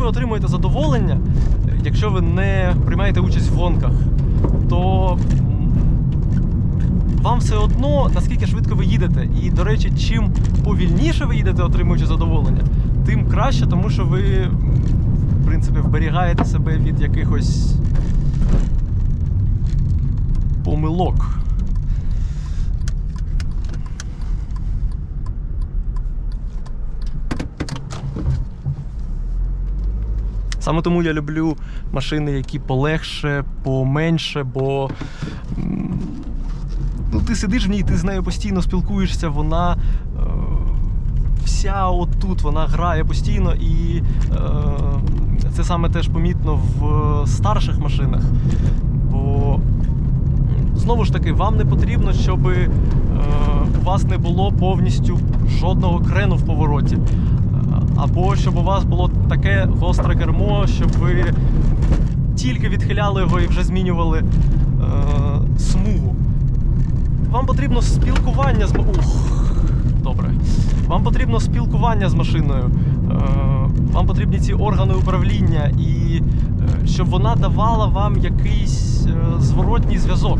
ви отримуєте задоволення, якщо ви не приймаєте участь в гонках, то вам все одно наскільки швидко ви їдете. І, до речі, чим повільніше ви їдете, отримуючи задоволення, тим краще, тому що ви, в принципі, вберігаєте себе від якихось помилок. Саме тому я люблю машини, які полегше, поменше, бо ну, ти сидиш в ній, ти з нею постійно спілкуєшся, вона е, вся отут, вона грає постійно, і е, це саме теж помітно в старших машинах. Бо знову ж таки, вам не потрібно, щоб е, у вас не було повністю жодного крену в повороті. Або щоб у вас було таке гостре кермо, щоб ви тільки відхиляли його і вже змінювали е, смугу. Вам потрібно спілкування з Ух, добре. Вам потрібно спілкування з машиною. Е, вам потрібні ці органи управління, і е, щоб вона давала вам якийсь е, зворотній зв'язок.